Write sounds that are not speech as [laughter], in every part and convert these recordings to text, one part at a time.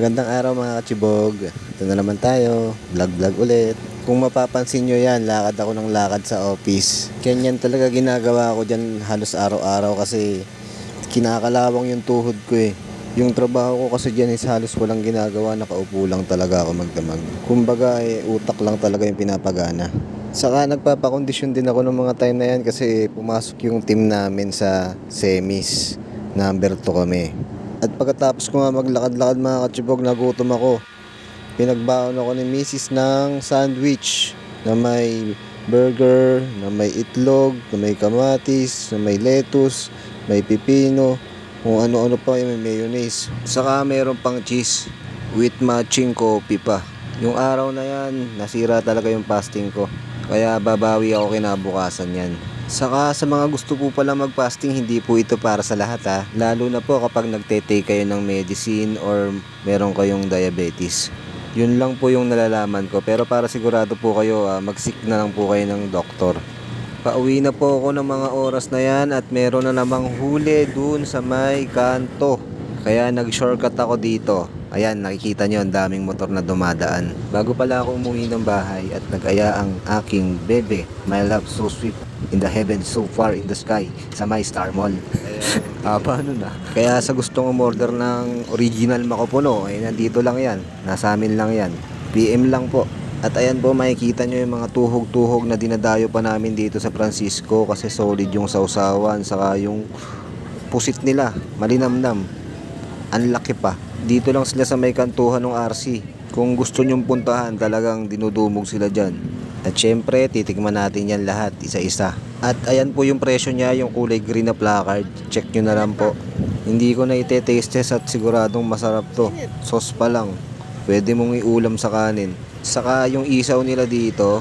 Magandang araw mga kachibog. Ito na naman tayo. Vlog vlog ulit. Kung mapapansin nyo yan, lakad ako ng lakad sa office. Ganyan talaga ginagawa ko dyan halos araw-araw kasi kinakalawang yung tuhod ko eh. Yung trabaho ko kasi dyan is halos walang ginagawa, nakaupo lang talaga ako magdamag. Kumbaga eh, utak lang talaga yung pinapagana. Saka nagpapakondisyon din ako ng mga time na yan kasi pumasok yung team namin sa semis. Number 2 kami. At pagkatapos ko nga maglakad-lakad mga katsibog, nagutom ako. Pinagbaon ako ni Mrs. ng sandwich na may burger, na may itlog, na may kamatis, na may lettuce, may pipino, kung ano-ano pa may mayonnaise. Saka meron pang cheese with matching coffee pa. Yung araw na yan, nasira talaga yung fasting ko. Kaya babawi ako kinabukasan yan. Saka sa mga gusto po pala mag-fasting, hindi po ito para sa lahat ha. Lalo na po kapag nagte-take kayo ng medicine or meron kayong diabetes. Yun lang po yung nalalaman ko. Pero para sigurado po kayo, ah, mag-seek na lang po kayo ng doktor. Pauwi na po ako ng mga oras na yan at meron na namang huli dun sa may kanto. Kaya nag-shortcut ako dito. Ayan, nakikita nyo ang daming motor na dumadaan. Bago pala ako umuwi ng bahay at nag-aya ang aking bebe, my love so sweet, in the heaven so far in the sky, sa my star mall. Ah, paano na? Kaya sa gustong umorder ng original makopono, ay nandito lang yan. Nasa amin lang yan. PM lang po. At ayan po, makikita nyo yung mga tuhog-tuhog na dinadayo pa namin dito sa Francisco kasi solid yung sausawan, saka yung pusit nila, malinamnam. Ang laki pa. Dito lang sila sa may kantuhan ng RC. Kung gusto nyong puntahan, talagang dinudumog sila dyan. At syempre, titikman natin yan lahat, isa-isa. At ayan po yung presyo niya, yung kulay green na placard. Check nyo na lang po. Hindi ko na ite-taste at siguradong masarap to. Sauce pa lang. Pwede mong iulam sa kanin. Saka yung isaw nila dito,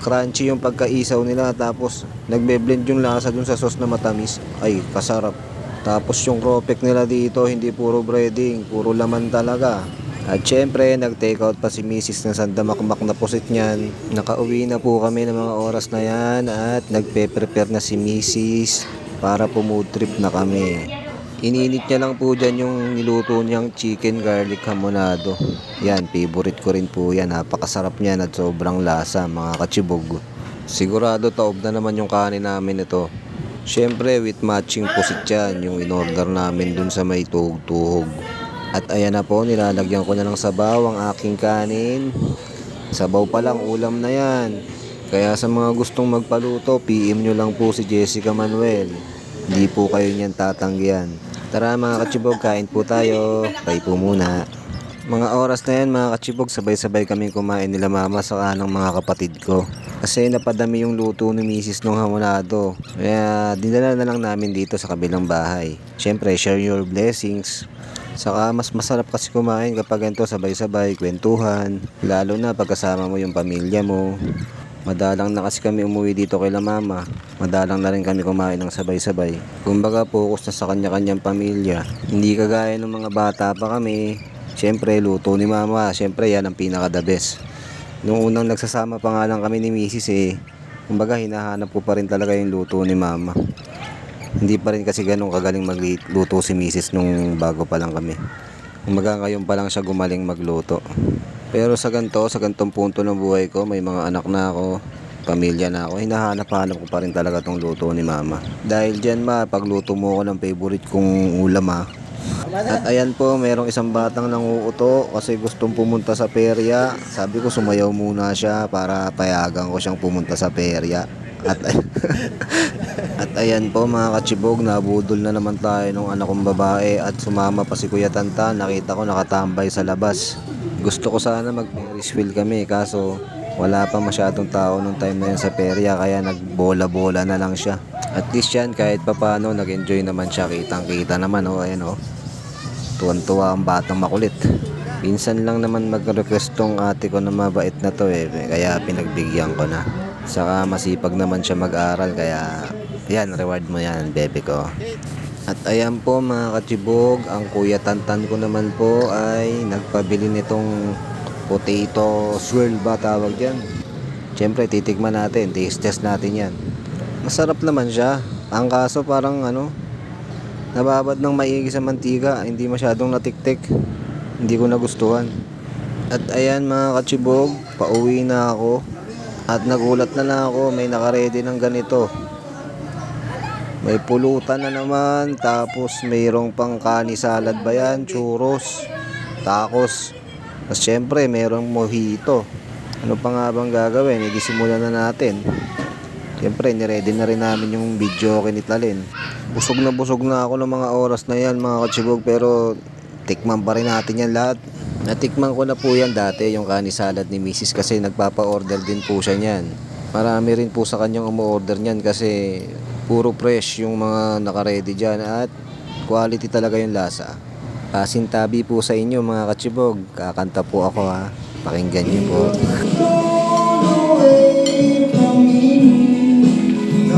crunchy yung pagkaisaw nila tapos nagbe-blend yung lasa dun sa sauce na matamis. Ay, kasarap. Tapos yung ropek nila dito, hindi puro breading, puro laman talaga. At syempre, nag-take out pa si Mrs. ng sandamakmak na pusit niyan. Nakauwi na po kami ng mga oras na yan at nagpe-prepare na si Mrs. para po mood trip na kami. Ininit niya lang po dyan yung niluto niyang chicken garlic hamonado. Yan, favorite ko rin po yan. Napakasarap niyan at sobrang lasa mga kachibog. Sigurado taob na naman yung kanin namin ito. Siyempre, with matching pusit yan, yung in-order namin dun sa may tuhog-tuhog. At ayan na po, nilalagyan ko na ng sabaw ang aking kanin. Sabaw pa lang, ulam na yan. Kaya sa mga gustong magpaluto, PM nyo lang po si Jessica Manuel. Hindi po kayo niyan tatanggihan. Tara mga kachibog, kain po tayo. Pray po muna. Mga oras na yan mga kachibog, sabay-sabay kami kumain nila mama sa ng mga kapatid ko. Kasi napadami yung luto ni misis nung hamonado. Kaya dinala na lang namin dito sa kabilang bahay. Siyempre, share your blessings. Saka mas masarap kasi kumain kapag ganito sabay-sabay, kwentuhan. Lalo na pagkasama mo yung pamilya mo. Madalang na kasi kami umuwi dito kay la mama. Madalang na rin kami kumain ng sabay-sabay. Kumbaga focus na sa kanya-kanyang pamilya. Hindi kagaya ng mga bata pa kami. Siyempre, luto ni mama. Siyempre, yan ang pinaka the best. Nung unang nagsasama pa nga lang kami ni misis eh. Kumbaga, hinahanap ko pa rin talaga yung luto ni mama. Hindi pa rin kasi ganun kagaling magluto si misis nung bago pa lang kami. Kumbaga, ngayon pa lang siya gumaling magluto. Pero sa ganito, sa gantong punto ng buhay ko, may mga anak na ako, pamilya na ako, hinahanap-hanap ko pa rin talaga tong luto ni mama. Dahil dyan ma, pagluto mo ako ng favorite kong ulam ha. At ayan po, merong isang batang nanguuto kasi gustong pumunta sa perya. Sabi ko sumayaw muna siya para payagan ko siyang pumunta sa perya. At, [laughs] at ayan po mga kachibog, nabudol na naman tayo ng anak kong babae at sumama pa si Kuya Tanta. Nakita ko nakatambay sa labas. Gusto ko sana mag Ferris wheel kami kaso wala pa masyadong tao nung time na yun sa perya kaya nagbola-bola na lang siya. At least yan kahit papano nag-enjoy naman siya kitang kita naman oh ayan oh. Tuwan-tuwa ang batang makulit. Pinsan lang naman mag-request tong ate ko na mabait na to eh kaya pinagbigyan ko na. Saka masipag naman siya mag-aral kaya yan reward mo yan bebe ko. At ayan po mga kachibog, ang kuya tantan ko naman po ay nagpabili nitong potato swirl ba tawag yan. Siyempre titikman natin, taste test natin yan. Masarap naman siya. Ang kaso parang ano, nababad ng maigi sa mantika, hindi masyadong natiktik. Hindi ko nagustuhan. At ayan mga kachibog, pauwi na ako. At nagulat na lang ako, may nakaredy ng ganito. May pulutan na naman, tapos mayroong pang kani salad ba yan, churros, tacos. Tapos syempre, mayroong mojito. Ano pa nga bang gagawin? Hindi simulan na natin. Siyempre, niready na rin namin yung video kinitalin. Busog na busog na ako ng mga oras na yan mga katsibog pero tikman pa rin natin yan lahat. Natikman ko na po yan dati yung kani salad ni Mrs. kasi nagpapa-order din po siya niyan. Marami rin po sa kanyang umu-order niyan kasi puro fresh yung mga nakaredy dyan at quality talaga yung lasa. Pasintabi po sa inyo mga katsibog. Kakanta po ako ha. Pakinggan niyo po.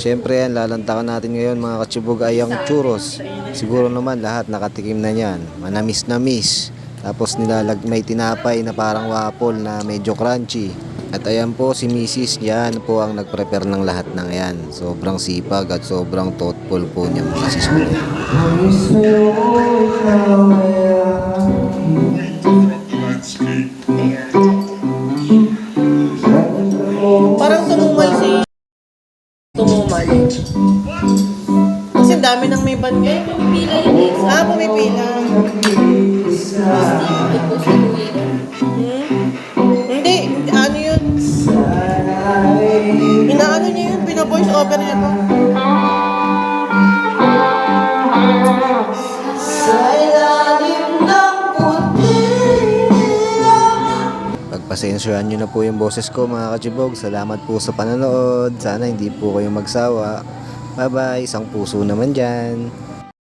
Siyempre yan, lalantakan natin ngayon mga katsibog ay ang churros. Siguro naman lahat nakatikim na yan. Manamis na miss. Tapos nilalag may tinapay na parang waffle na medyo crunchy. At ayan po si Mrs. yan po ang nag-prepare ng lahat ng yan. Sobrang sipag at sobrang thoughtful po niya Mrs. ko. Dami ng may ban ngayon. Pila yun eh. Ah, pumipila. Hmm? Hindi, ano yun? Inaano niya yun, pina-voice over niya to. Pagpasensyahan nyo na po yung boses ko mga kachibog. Salamat po sa panonood. Sana hindi po kayo magsawa. Bye bye. Isang puso naman dyan.